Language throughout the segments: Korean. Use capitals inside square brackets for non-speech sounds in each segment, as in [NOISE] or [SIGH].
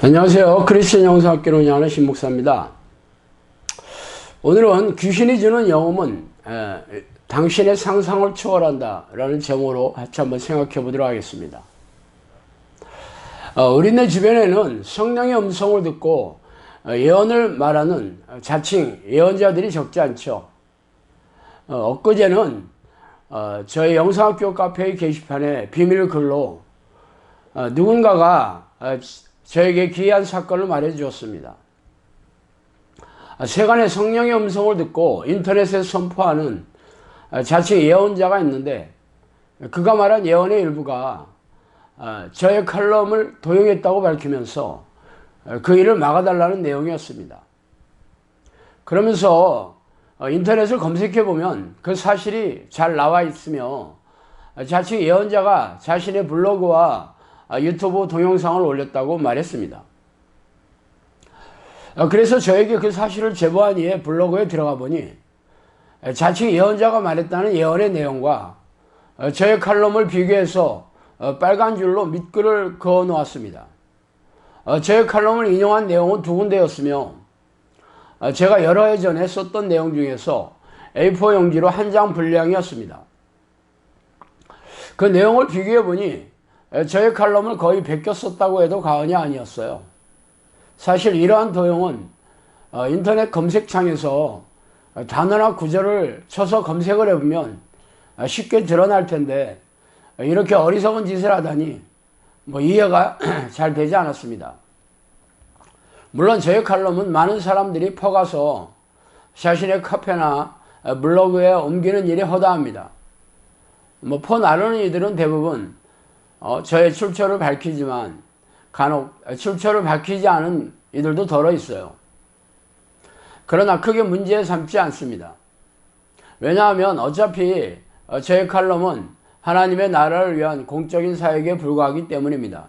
안녕하세요. 크리스천 영상학교를 운영하는 신목사입니다. 오늘은 귀신이 주는 영험은 에, 당신의 상상을 초월한다 라는 제목으로 같이 한번 생각해 보도록 하겠습니다. 어, 우리네 주변에는 성령의 음성을 듣고 어, 예언을 말하는 자칭 예언자들이 적지 않죠. 어, 엊그제는 어, 저희 영상학교 카페의 게시판에 비밀 글로 어, 누군가가 어, 저에게 기이한 사건을 말해 주었습니다. 아, 세간의 성령의 음성을 듣고 인터넷에 선포하는 아, 자칭 예언자가 있는데 그가 말한 예언의 일부가 아, 저의 칼럼을 도용했다고 밝히면서 그 일을 막아달라는 내용이었습니다. 그러면서 어, 인터넷을 검색해 보면 그 사실이 잘 나와 있으며 자칭 예언자가 자신의 블로그와 아, 유튜브 동영상을 올렸다고 말했습니다. 어, 그래서 저에게 그 사실을 제보한 이에 블로그에 들어가 보니 자칭 예언자가 말했다는 예언의 내용과 어, 저의 칼럼을 비교해서 어, 빨간 줄로 밑글을 그어 놓았습니다. 저의 칼럼을 인용한 내용은 두 군데였으며 제가 여러 해 전에 썼던 내용 중에서 A4 용지로 한 장 분량이었습니다. 그 내용을 비교해 보니 저의 칼럼을 거의 베껴 썼다고 해도 과언이 아니었어요. 사실 이러한 도용은 어, 인터넷 검색창에서 단어나 구절을 쳐서 검색을 해보면 쉽게 드러날 텐데 이렇게 어리석은 짓을 하다니 뭐 이해가 [CLEARS THROAT] 잘 되지 않았습니다. 물론 저의 칼럼은 많은 사람들이 퍼가서 자신의 카페나 블로그에 옮기는 일이 허다합니다. 뭐 퍼 나르는 이들은 대부분 어, 저의 출처를 밝히지만 간혹 출처를 밝히지 않은 이들도 덜어 있어요. 그러나 크게 문제 삼지 않습니다. 왜냐하면 어차피 어, 저의 칼럼은 하나님의 나라를 위한 공적인 사역에 불과하기 때문입니다.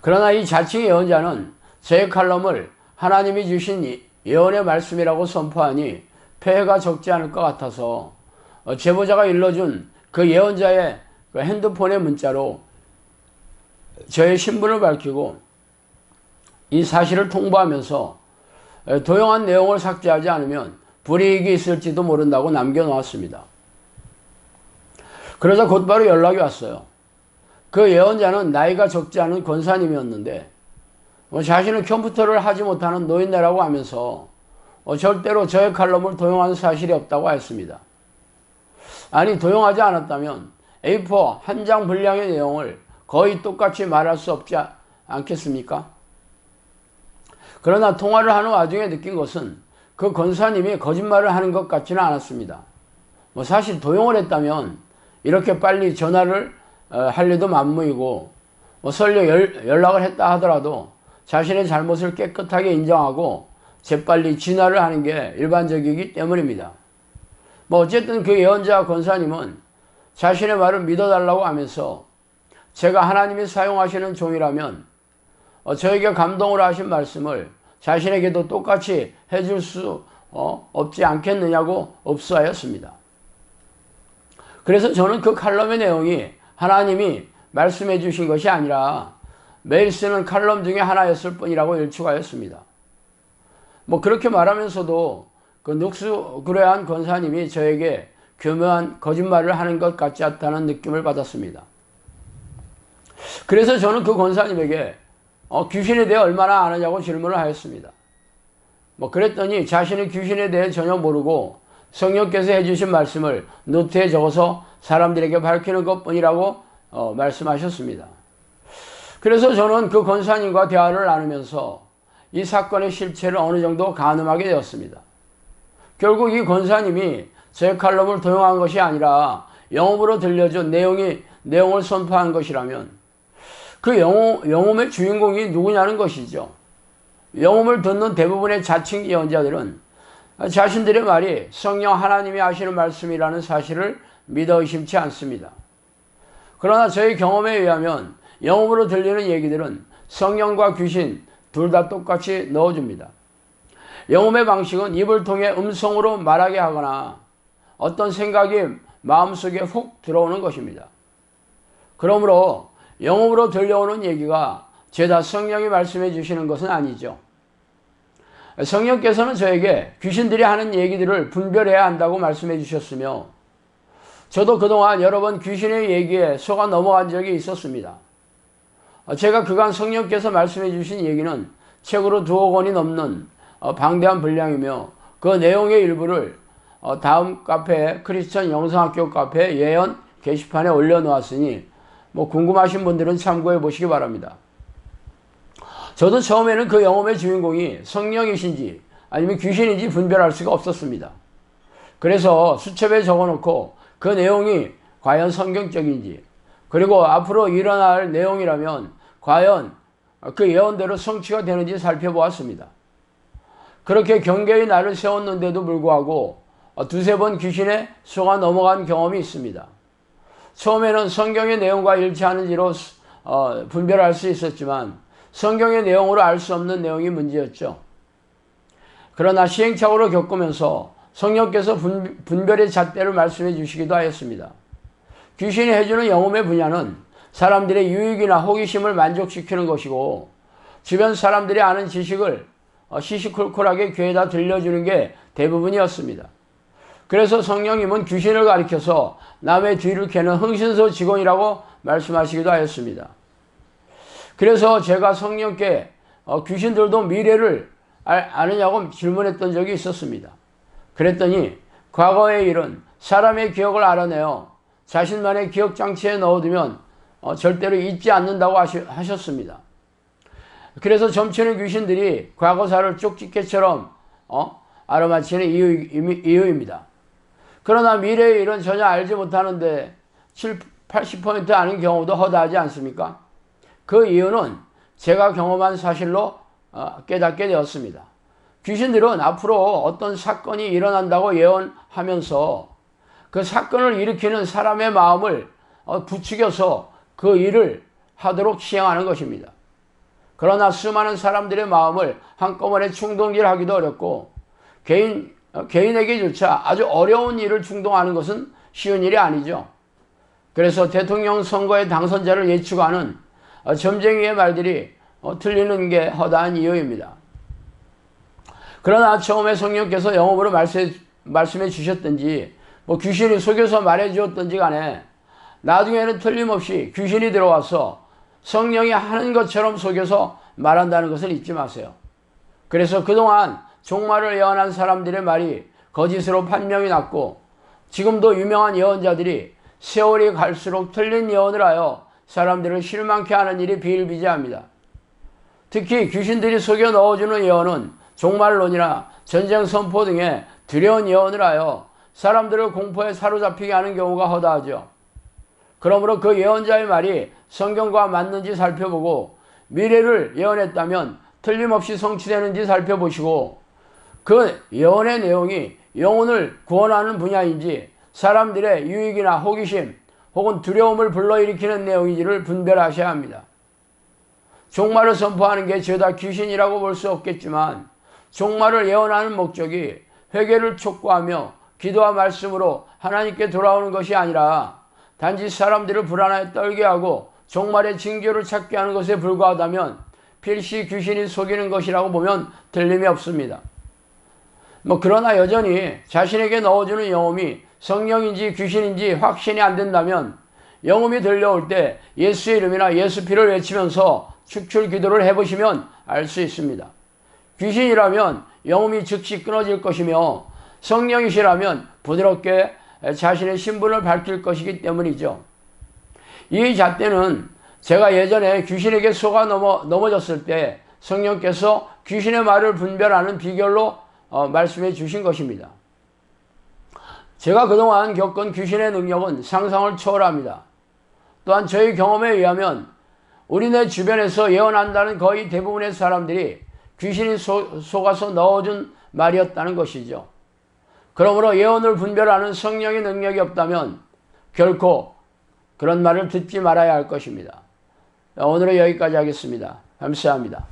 그러나 이 자칭 예언자는 저의 칼럼을 하나님이 주신 예언의 말씀이라고 선포하니 폐해가 적지 않을 것 같아서 어, 제보자가 일러준 그 예언자의 그 핸드폰의 문자로 저의 신분을 밝히고 이 사실을 통보하면서 도용한 내용을 삭제하지 않으면 불이익이 있을지도 모른다고 남겨놓았습니다. 그러자 곧바로 연락이 왔어요. 그 예언자는 나이가 적지 않은 권사님이었는데 뭐 자신은 컴퓨터를 하지 못하는 노인네라고 하면서 어, 절대로 저의 칼럼을 도용한 사실이 없다고 했습니다. 아니 도용하지 않았다면 A4 한 장 분량의 내용을 거의 똑같이 말할 수 없지 않겠습니까? 그러나 통화를 하는 와중에 느낀 것은 그 권사님이 거짓말을 하는 것 같지는 않았습니다. 뭐 사실 도용을 했다면 이렇게 빨리 전화를 어, 할 리도 만무이고 뭐 설령 연락을 했다 하더라도 자신의 잘못을 깨끗하게 인정하고 재빨리 진화를 하는 게 일반적이기 때문입니다. 뭐 어쨌든 그 예언자 권사님은 자신의 말을 믿어달라고 하면서 제가 하나님이 사용하시는 종이라면 어, 저에게 감동을 하신 말씀을 자신에게도 똑같이 해줄 수 어, 없지 않겠느냐고 ob수하였습니다. 그래서 저는 그 칼럼의 내용이 하나님이 말씀해 주신 것이 아니라 매일 쓰는 칼럼 중에 하나였을 뿐이라고 일축하였습니다. 뭐 그렇게 말하면서도 그 눅스 그레한 권사님이 저에게 교묘한 거짓말을 하는 것 같지 않다는 느낌을 받았습니다. 그래서 저는 그 권사님에게 어, 귀신에 대해 얼마나 아느냐고 질문을 하였습니다. 뭐 그랬더니 자신은 귀신에 대해 전혀 모르고 성령께서 해주신 말씀을 노트에 적어서 사람들에게 밝히는 것 뿐이라고 어, 말씀하셨습니다. 그래서 저는 그 권사님과 대화를 나누면서 이 사건의 실체를 어느 정도 가늠하게 되었습니다. 결국 이 권사님이 제 칼럼을 도용한 것이 아니라 영업으로 들려준 내용이 내용을 선포한 것이라면 그 영업, 영업의 주인공이 누구냐는 것이죠. 영업을 듣는 대부분의 자칭 예언자들은 자신들의 말이 성령 하나님이 하시는 말씀이라는 사실을 믿어 의심치 않습니다. 그러나 저희 경험에 의하면 영업으로 들리는 얘기들은 성령과 귀신 둘 다 똑같이 넣어줍니다. 영업의 방식은 입을 통해 음성으로 말하게 하거나 어떤 생각이 마음속에 훅 들어오는 것입니다. 그러므로 영업으로 들려오는 얘기가 죄다 성령이 말씀해 주시는 것은 아니죠. 성령께서는 저에게 귀신들이 하는 얘기들을 분별해야 한다고 말씀해 주셨으며 저도 그동안 여러 번 귀신의 얘기에 속아 넘어간 적이 있었습니다. 제가 그간 성령께서 말씀해 주신 얘기는 책으로 두어 권이 넘는 어, 방대한 분량이며 그 내용의 일부를 어, 다음 카페 크리스천 영성학교 카페 예언 게시판에 올려놓았으니 뭐 궁금하신 분들은 참고해 보시기 바랍니다. 저도 처음에는 그 영혼의 주인공이 성령이신지 아니면 귀신인지 분별할 수가 없었습니다. 그래서 수첩에 적어놓고 그 내용이 과연 성경적인지 그리고 앞으로 일어날 내용이라면 과연 그 예언대로 성취가 되는지 살펴보았습니다. 그렇게 경계의 날을 세웠는데도 불구하고 두세 번 귀신에 속아 넘어간 경험이 있습니다. 처음에는 성경의 내용과 일치하는 지로 어, 분별할 수 있었지만 성경의 내용으로 알 수 없는 내용이 문제였죠. 그러나 시행착오로 겪으면서 성령께서 분, 분별의 잣대를 말씀해 주시기도 하였습니다. 귀신이 해주는 영혼의 분야는 사람들의 유익이나 호기심을 만족시키는 것이고 주변 사람들이 아는 지식을 어, 시시콜콜하게 귀에다 들려주는 게 대부분이었습니다. 그래서 성령님은 귀신을 가리켜서 남의 뒤를 캐는 흥신소 직원이라고 말씀하시기도 하였습니다. 그래서 제가 성령께 어, 귀신들도 미래를 아느냐고 질문했던 적이 있었습니다. 그랬더니 과거의 일은 사람의 기억을 알아내어 자신만의 기억 장치에 넣어두면 어, 절대로 잊지 않는다고 하셨습니다. 그래서 점치는 귀신들이 과거사를 쪽집게처럼 어? 알아맞히는 이유, 이유입니다. 그러나 미래의 일은 전혀 알지 못하는데 7, 80% 아는 경우도 허다하지 않습니까? 그 이유는 제가 경험한 사실로 어, 깨닫게 되었습니다. 귀신들은 앞으로 어떤 사건이 일어난다고 예언하면서 그 사건을 일으키는 사람의 마음을 어, 부추겨서 그 일을 하도록 시행하는 것입니다. 그러나 수많은 사람들의 마음을 한꺼번에 충동질하기도 어렵고 개인 어, 개인에게조차 아주 어려운 일을 충동하는 것은 쉬운 일이 아니죠. 그래서 대통령 선거의 당선자를 예측하는 어, 점쟁이의 말들이 틀리는 게 허다한 이유입니다. 그러나 처음에 성령께서 영업으로 말씀해 주셨든지 뭐 귀신이 속여서 말해 주었든지 간에 나중에는 틀림없이 귀신이 들어와서 성령이 하는 것처럼 속여서 말한다는 것을 잊지 마세요. 그래서 그동안 종말을 예언한 사람들의 말이 거짓으로 판명이 났고 지금도 유명한 예언자들이 세월이 갈수록 틀린 예언을 하여 사람들을 실망케 하는 일이 비일비재합니다. 특히 귀신들이 속여 넣어주는 예언은 종말론이나 전쟁 선포 등의 두려운 예언을 하여 사람들을 공포에 사로잡히게 하는 경우가 허다하죠. 그러므로 그 예언자의 말이 성경과 맞는지 살펴보고 미래를 예언했다면 틀림없이 성취되는지 살펴보시고 그 예언의 내용이 영혼을 구원하는 분야인지 사람들의 유익이나 호기심 혹은 두려움을 불러일으키는 내용인지를 분별하셔야 합니다. 종말을 선포하는 게 죄다 귀신이라고 볼 수 없겠지만 종말을 예언하는 목적이 회개를 촉구하며 기도와 말씀으로 하나님께 돌아오는 것이 아니라 단지 사람들을 불안하게 떨게 하고 종말의 징조를 찾게 하는 것에 불과하다면 필시 귀신이 속이는 것이라고 보면 틀림이 없습니다. 뭐 그러나 여전히 자신에게 넣어주는 영혼이 성령인지 귀신인지 확신이 안 된다면 영혼이 들려올 때 예수의 이름이나 예수 피를 외치면서 축출 기도를 해보시면 알 수 있습니다. 귀신이라면 영혼이 즉시 끊어질 것이며 성령이시라면 부드럽게 자신의 신분을 밝힐 것이기 때문이죠. 이 잣대는 제가 예전에 귀신에게 속아 넘어, 넘어졌을 때 성령께서 귀신의 말을 분별하는 비결로 어, 말씀해 주신 것입니다. 제가 그동안 겪은 귀신의 능력은 상상을 초월합니다. 또한 저희 경험에 의하면 우리네 주변에서 예언한다는 거의 대부분의 사람들이 귀신이 소, 속아서 넣어준 말이었다는 것이죠. 그러므로 예언을 분별하는 성령의 능력이 없다면 결코 그런 말을 듣지 말아야 할 것입니다. 오늘은 여기까지 하겠습니다. 감사합니다.